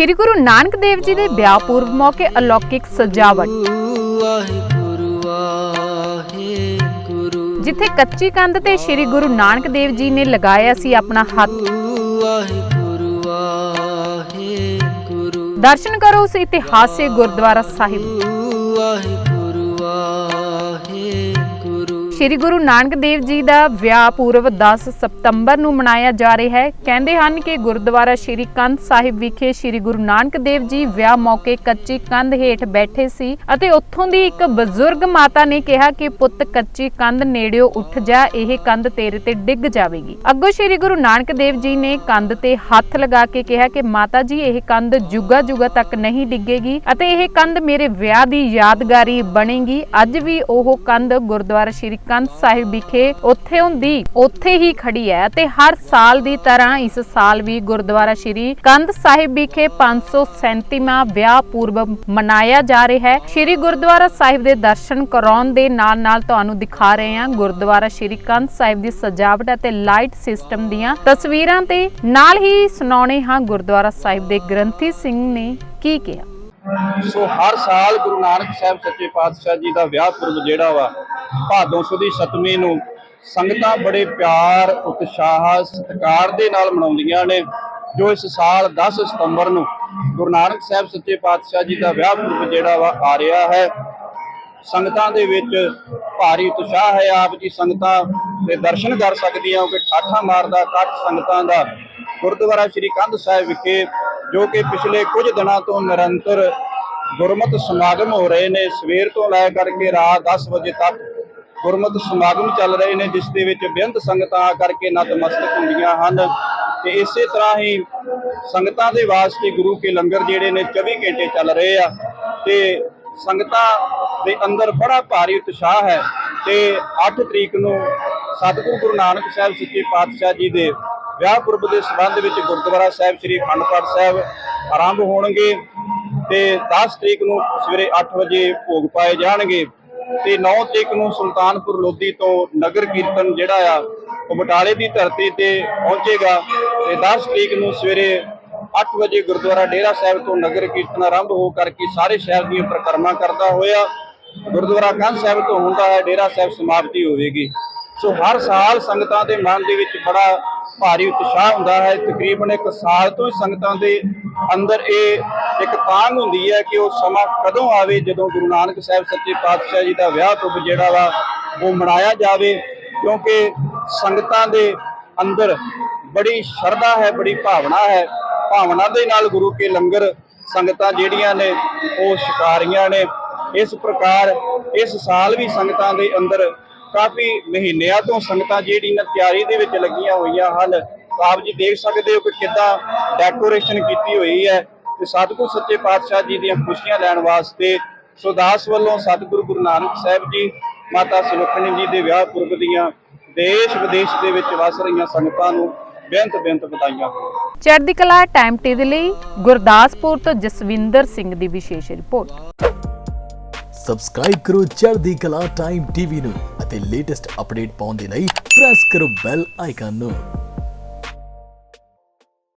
ਸ੍ਰੀ ਗੁਰੂ ਨਾਨਕ ਦੇਵ ਜੀ ਦੇ ਵਿਆਹ ਪੂਰਵ ਮੌਕੇ ਅਲੌਕਿਕ ਸਜਾਵਟ। ਜਿੱਥੇ ਕੱਚੀ ਕੰਧ ਤੇ ਸ੍ਰੀ ਗੁਰੂ ਨਾਨਕ ਦੇਵ ਜੀ ਨੇ ਲਗਾਇਆ ਸੀ ਆਪਣਾ ਹੱਥ। ਦਰਸ਼ਨ ਕਰੋ ਉਸ ਇਤਿਹਾਸਿਕ ਗੁਰਦੁਆਰਾ ਸਾਹਿਬ। ਸ੍ਰੀ ਗੁਰੂ ਨਾਨਕ ਦੇਵ ਜੀ ਦਾ ਵਿਆਹ ਪੂਰਵ 10 ਸਤੰਬਰ ਨੂੰ ਮਨਾਇਆ ਜਾ ਰਿਹਾ ਹੈ। ਕਹਿੰਦੇ ਹਨ ਕਿ ਗੁਰਦੁਆਰਾ ਸ੍ਰੀ ਕੰਧ ਸਾਹਿਬ ਵਿਖੇ ਸ੍ਰੀ ਗੁਰੂ ਨਾਨਕ ਦੇਵ ਜੀ ਵਿਆਹ ਮੌਕੇ ਕੱਚੀ ਕੰਧ ਹੇਠ ਬੈਠੇ ਸੀ ਅਤੇ ਉੱਥੋਂ ਦੀ ਇੱਕ ਬਜ਼ੁਰਗ ਮਾਤਾ ਨੇ ਕਿਹਾ ਕਿ, ਪੁੱਤ, ਕੱਚੀ ਕੰਧ ਨੇੜਿਓ ਉੱਠ ਜਾ, ਇਹ ਕੰਧ ਤੇਰੇ ਤੇ ਡਿੱਗ ਜਾਵੇਗੀ। ਅੱਗੋਂ ਸ੍ਰੀ ਗੁਰੂ ਨਾਨਕ ਦੇਵ ਜੀ ਨੇ ਕੰਧ ਤੇ ਹੱਥ ਲਗਾ ਕੇ ਕਿਹਾ ਕਿ, ਮਾਤਾ ਜੀ, ਇਹ ਕੰਧ ਜੁਗਾ ਜੁਗਾ ਤੱਕ ਨਹੀਂ ਡਿੱਗੇਗੀ ਅਤੇ ਇਹ ਕੰਧ ਮੇਰੇ ਵਿਆਹ ਦੀ ਯਾਦਗਾਰੀ ਬਣੇਗੀ। ਅੱਜ ਵੀ ਉਹ ਕੰਧ ਗੁਰਦੁਆਰਾ ਸ੍ਰੀ ਕੰਧ ਸਾਹਿਬ ਵਿਖੇ ਉੱਥੇ ਹੁੰਦੀ ਉੱਥੇ ਹੀ ਖੜੀ ਹੈ ਤੇ ਹਰ ਸਾਲ ਦੀ ਤਰ੍ਹਾਂ ਇਸ ਸਾਲ ਵੀ ਗੁਰਦੁਆਰਾ ਸ੍ਰੀ ਕੰਧ ਸਾਹਿਬ ਵਿਖੇ 537ਵਾਂ ਵਿਆਹ ਪੂਰਵ ਮਨਾਇਆ ਜਾ ਰਿਹਾ ਹੈ। ਸ੍ਰੀ ਗੁਰਦੁਆਰਾ ਸਾਹਿਬ ਦੇ ਦਰਸ਼ਨ ਕਰਾਉਣ ਦੇ ਨਾਲ-ਨਾਲ ਤੁਹਾਨੂੰ ਦਿਖਾ ਰਹੇ ਹਾਂ ਗੁਰਦੁਆਰਾ ਸ੍ਰੀ ਕੰਧ ਸਾਹਿਬ ਦੀ ਸਜਾਵਟ ਅਤੇ ਲਾਈਟ ਸਿਸਟਮ ਦੀਆਂ ਤਸਵੀਰਾਂ ਤੇ ਨਾਲ ਹੀ ਸੁਣਾਉਣੇ ਹਾਂ ਗੁਰਦੁਆਰਾ ਸਾਹਿਬ ਦੇ ਗ੍ਰੰਥੀ ਸਿੰਘ ਨੇ ਕੀ ਕਿਹਾ। ਸੋ ਹਰ ਸਾਲ ਗੁਰੂ ਨਾਨਕ ਸਾਹਿਬ ਸੱਚੇ ਪਾਤਸ਼ਾਹ ਜੀ ਦਾ ਵਿਆਹ ਪੁਰਬ ਜਿਹੜਾ ਵਾ ਭਾਦੋਂ ਸੁਦੀ ਸਤਮੀ ਨੂੰ ਸੰਗਤਾਂ ਬੜੇ ਪਿਆਰ, ਉਤਸ਼ਾਹ, ਸਤਿਕਾਰ ਦੇ ਨਾਲ ਮਨਾਉਂਦੀਆਂ ਨੇ, ਜੋ ਇਸ ਸਾਲ 10 ਸਤੰਬਰ ਨੂੰ ਗੁਰੂ ਨਾਨਕ ਸਾਹਿਬ ਸੱਚੇ ਪਾਤਸ਼ਾਹ ਜੀ ਦਾ ਵਿਆਹ ਪੁਰਬ ਜਿਹੜਾ ਵਾ ਆ ਰਿਹਾ ਹੈ। ਸੰਗਤਾਂ ਦੇ ਵਿੱਚ ਭਾਰੀ ਉਤਸ਼ਾਹ ਹੈ। ਆਪ ਜੀ ਸੰਗਤਾਂ ਦੇ ਦਰਸ਼ਨ ਕਰ ਸਕਦੀਆਂ ਕਿ ਠਾਠਾ ਮਾਰਦਾ ਇਕੱਠ ਸੰਗਤਾਂ ਦਾ ਗੁਰਦੁਆਰਾ ਸ੍ਰੀ ਕੰਧ ਸਾਹਿਬ ਵਿਖੇ, ਜੋ ਕਿ ਪਿਛਲੇ ਕੁਝ ਦਿਨਾਂ ਤੋਂ ਨਿਰੰਤਰ ਗੁਰਮਤਿ ਸਮਾਗਮ ਹੋ ਰਹੇ ਨੇ। ਸਵੇਰ ਤੋਂ ਲੈ ਕਰਕੇ ਰਾਤ 10 ਵਜੇ ਤੱਕ ਗੁਰਮਤਿ ਸਮਾਗਮ ਚੱਲ ਰਹੇ ਨੇ, ਜਿਸ ਦੇ ਵਿੱਚ ਬੇਅੰਤ ਸੰਗਤਾਂ ਆ ਕਰਕੇ ਨਤਮਸਤਕ ਹੁੰਦੀਆਂ ਹਨ। ਤੇ ਇਸੇ ਤਰ੍ਹਾਂ ਹੀ ਸੰਗਤਾਂ ਦੇ ਵਾਸਤੇ ਗੁਰੂ ਕੇ ਲੰਗਰ ਜਿਹੜੇ ਨੇ 24 ਘੰਟੇ ਚੱਲ ਰਹੇ ਆ। ਤੇ ਸੰਗਤਾਂ ਦੇ ਅੰਦਰ ਬੜਾ ਭਾਰੀ ਉਤਸ਼ਾਹ ਹੈ। ਤੇ 8 ਤਰੀਕ ਨੂੰ ਸਤਿਗੁਰੂ ਗੁਰੂ ਨਾਨਕ ਸਾਹਿਬ ਸੱਚੇ ਪਾਤਸ਼ਾਹ ਜੀ ਦੇ ਵਿਆਹ ਪੁਰਬ ਦੇ ਸੰਬੰਧ ਵਿੱਚ ਗੁਰਦੁਆਰਾ ਸਾਹਿਬ ਸ੍ਰੀ ਅਖੰਡ ਪਾਠ ਸਾਹਿਬ ਆਰੰਭ ਹੋਣਗੇ ਤੇ 10 ਤਰੀਕ ਨੂੰ ਸਵੇਰੇ 8 ਵਜੇ ਭੋਗ ਪਾਏ ਜਾਣਗੇ। ਤੇ 9 ਤਰੀਕ ਨੂੰ ਸੁਲਤਾਨਪੁਰ ਲੋਧੀ ਤੋਂ ਨਗਰ ਕੀਰਤਨ ਜਿਹੜਾ ਆ, ਉਹ ਬਟਾਲੇ ਦੀ ਧਰਤੀ ਤੇ ਪਹੁੰਚੇਗਾ ਤੇ 10 ਤਰੀਕ ਨੂੰ ਸਵੇਰੇ 8 ਵਜੇ ਗੁਰਦੁਆਰਾ ਡੇਰਾ ਸਾਹਿਬ ਤੋਂ ਨਗਰ ਕੀਰਤਨ ਆਰੰਭ ਹੋ ਕਰਕੇ ਸਾਰੇ ਸ਼ਹਿਰ ਦੀਆਂ ਪਰਿਕਰਮਾ ਕਰਦਾ ਹੋਇਆ, ਗੁਰਦੁਆਰਾ ਕੰਧ ਸਾਹਿਬ ਤੋਂ ਹੁੰਦਾ ਹੈ ਡੇਰਾ ਸਾਹਿਬ ਸਮਾਪਤੀ ਹੋਵੇਗੀ। ਸੋ ਹਰ ਸਾਲ ਸੰਗਤਾਂ ਦੇ ਮਨ ਦੇ ਵਿੱਚ ਬੜਾ ਭਾਰੀ ਉਤਸ਼ਾਹ ਹੁੰਦਾ ਹੈ। ਤਕਰੀਬਨ ਇੱਕ ਸਾਲ ਤੋਂ ਹੀ ਸੰਗਤਾਂ ਦੇ ਅੰਦਰ ਇਹ ਇੱਕ ਤਾਂਗ ਹੁੰਦੀ ਹੈ ਕਿ ਉਹ ਸਮਾਂ ਕਦੋਂ ਆਵੇ ਜਦੋਂ ਗੁਰੂ ਨਾਨਕ ਸਾਹਿਬ ਸੱਚੇ ਪਾਤਸ਼ਾਹ ਜੀ ਦਾ ਵਿਆਹ ਪੁਰਬ ਜਿਹੜਾ ਵਾ ਉਹ ਮਨਾਇਆ ਜਾਵੇ, ਕਿਉਂਕਿ ਸੰਗਤਾਂ ਦੇ ਅੰਦਰ ਬੜੀ ਸ਼ਰਧਾ ਹੈ, ਬੜੀ ਭਾਵਨਾ ਹੈ। ਭਾਵਨਾ ਦੇ ਨਾਲ ਗੁਰੂ ਕੇ ਲੰਗਰ ਸੰਗਤਾਂ ਜਿਹੜੀਆਂ ਨੇ ਉਹ ਸ਼ਿਕਾਰੀਆਂ ਨੇ। ਇਸ ਪ੍ਰਕਾਰ ਇਸ ਸਾਲ ਵੀ ਸੰਗਤਾਂ ਦੇ ਅੰਦਰ ਕਾਫੀ ਮਹੀਨਿਆਂ ਤੋਂ ਸੰਗਤਾਂ ਜਿਹੜੀਆਂ ਤਿਆਰੀ ਦੇ ਵਿੱਚ ਲੱਗੀਆਂ ਹੋਈਆਂ ਹਨ ਆਪ ਜੀ ਦੇਖ ਸਕਦੇ ਹੋ ਕਿ ਕਿੱਦਾਂ ਡੈਕੋਰੇਸ਼ਨ ਕੀਤੀ ਹੋਈ ਹੈ ਤੇ ਸਤਿਗੁਰ ਸੱਚੇ ਪਾਤਸ਼ਾਹ ਜੀ ਦੀਆਂ ਖੁਸ਼ੀਆਂ ਲੈਣ ਵਾਸਤੇ ਸੁਦਾਸ ਵੱਲੋਂ ਸਤਿਗੁਰੂ ਗੁਰੂ ਨਾਨਕ ਸਾਹਿਬ ਜੀ ਮਾਤਾ ਸੁਲੱਖਣੀ ਜੀ ਦੇ ਵਿਆਹ ਪੁਰਬ ਦੀਆਂ ਦੇਸ਼ ਵਿਦੇਸ਼ ਦੇ ਵਿੱਚ ਵਸ ਰਹੀਆਂ ਸੰਗਤਾਂ ਨੂੰ ਬੇਅੰਤ ਬੇਅੰਤ ਵਧਾਈਆਂ ਹੋਣ। ਚੜ੍ਹਦੀ ਕਲਾ ਟਾਈਮ ਟੀ ਦੇ ਲਈ ਗੁਰਦਾਸਪੁਰ ਤੋਂ ਜਸਵਿੰਦਰ ਸਿੰਘ ਦੀ ਵਿਸ਼ੇਸ਼ ਰਿਪੋਰਟ। ਸਬਸਕ੍ਰਾਈਬ ਕਰੋ ਚੜ੍ਹਦੀ ਕਲਾ ਟਾਈਮ ਟੀਵੀ ਨੂੰ ਅਤੇ ਲੇਟੈਸਟ ਅਪਡੇਟ ਪਾਉਣ ਦੇ ਲਈ ਪ੍ਰੈਸ ਕਰੋ ਬੈਲ ਆਈਕਨ ਨੂੰ।